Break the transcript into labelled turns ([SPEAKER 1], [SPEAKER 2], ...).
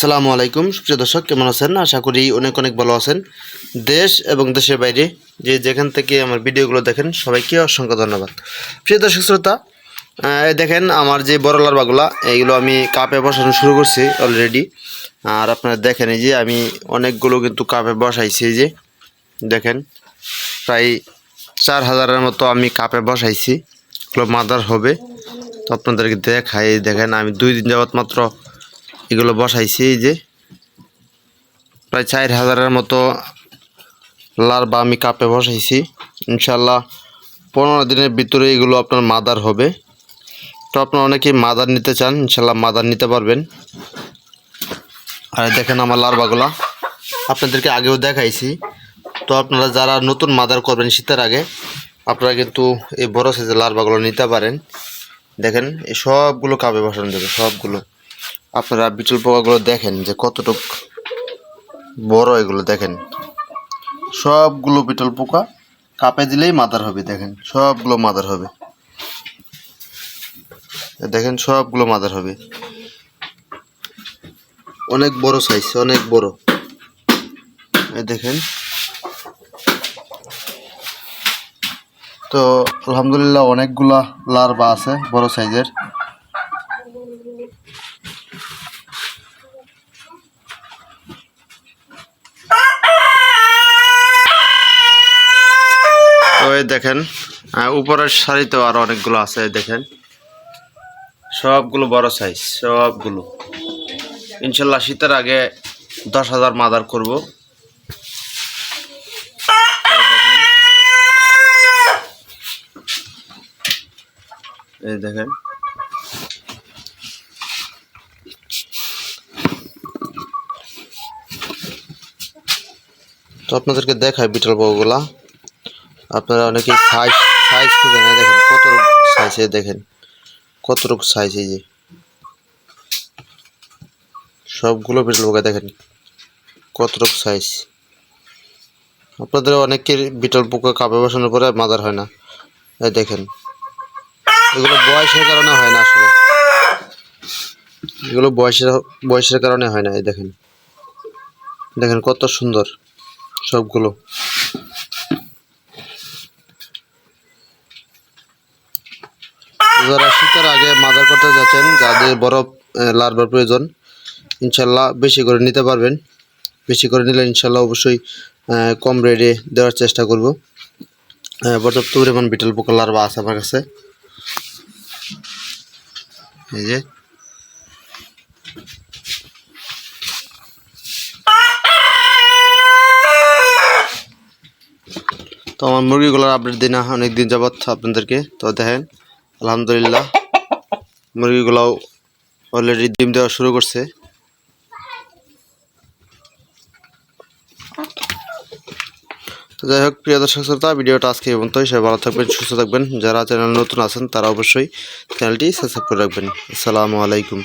[SPEAKER 1] আসসালামু আলাইকুম। প্রিয় দর্শক, কেমন আছেন? আশা করি অনেক অনেক ভালো আছেন। দেশ এবং দেশের বাইরে যে যেখান থেকে আমার ভিডিওগুলো দেখেন, সবাইকে অসংখ্য ধন্যবাদ। প্রিয় দর্শক, শ্রোতা দেখেন আমার যে বড় লার্বাগুলা, এইগুলো আমি কাপে বসানো শুরু করছি অলরেডি আর আপনারা দেখেন এই যে আমি অনেকগুলো কিন্তু কাপে বসাইছি যে দেখেন, প্রায় চার হাজারের মতো আমি কাপে বসাইছি। মাদার হবে। তো আপনাদেরকে দেখাই, দেখেন আমি দুই দিন যাবৎ মাত্র এগুলো বসাইছি, এই যে। প্রায় চার হাজারের মতো লার্বা আমি কাপে বসাইছি। ইনশাল্লাহ পনেরো দিনের ভিতরে এগুলো আপনার মাদার হবে। তো আপনারা অনেকেই মাদার নিতে চান ইনশাল্লাহ মাদার নিতে পারবেন। আর দেখেন আমার লার্বাগুলা আপনাদেরকে আগেও দেখাইছি। তো আপনারা যারা নতুন মাদার করবেন শীতের আগে, আপনারা কিন্তু এই বড় সাইজের লার্বাগুলো নিতে পারেন। দেখেন, এই সবগুলো কাপে বসানো যাবে, সবগুলো। আপনারা বিটল পোকাগুলো দেখেন যে কতটুক বড় এগুলো দেখেন। সবগুলো বিটল পোকা কাপে দিলেই মাদার হবে, দেখেন। সবগুলো মাদার হবে। দেখেন, সবগুলো মাদার হবে। অনেক বড় সাইজ অনেক বড়। দেখেন। তো, আলহামদুলিল্লাহ অনেকগুলা লার্ভা আছে, বড় সাইজের এই দেখেন উপরের সারিতেও আরও অনেকগুলো আছে, দেখেন। সবগুলো বড় সাইজ সবগুলো। ইনশাল্লাহ শীতের আগে দশ হাজার মাদার করব। এই দেখেন। তো আপনাদেরকে দেখায় বিটল বউগুলা। আপনারা অনেকে সাইজ সাইজ খুঁজেন এই দেখেন কত সাইজ দেখেন। কতটুকু সাইজ এই যে। সবগুলো বিটল পোকা দেখেন কতটুকু সাইজ আপনাদের অনেকের বিটল পোকা কাপে বসানোর পরে মাদার হয় না। এই দেখেন। এগুলো বয়সের কারণে হয় না আসলে। এগুলো বয়সের বয়সের কারণে হয় না, এই দেখেন। দেখেন কত সুন্দর সবগুলো। যারা শীতের আগে মাজার করতে যাচ্ছেন, যাদের বরফ লার্বার প্রয়োজন, ইনশাল্লাহ বেশি করে নিতে পারবেন। বেশি করে নিলে ইনশাল্লাহ অবশ্যই কম রেটে দেওয়ার চেষ্টা করব। পর্যাপ্ত পরিমাণ বিটেল পোকা লার্বা আছে আমার কাছে। এই যে। তো আমার মুরগিগুলোর আপডেট দিই না অনেক দিন যাবৎ আপনাদেরকে। তো দেখেন আলহামদুলিল্লাহ। মুরগিগুলাও অলরেডি ডিম দেওয়া শুরু করছে। তো যাই হোক, প্রিয় দর্শক শ্রোতা, ভিডিওটা আজকে এবং তো সবাই ভালো থাকবেন, সুস্থ থাকবেন। যারা চ্যানেল নতুন আছেন, তারা অবশ্যই চ্যানেলটি সাবস্ক্রাইব করে রাখবেন। আসসালামু আলাইকুম।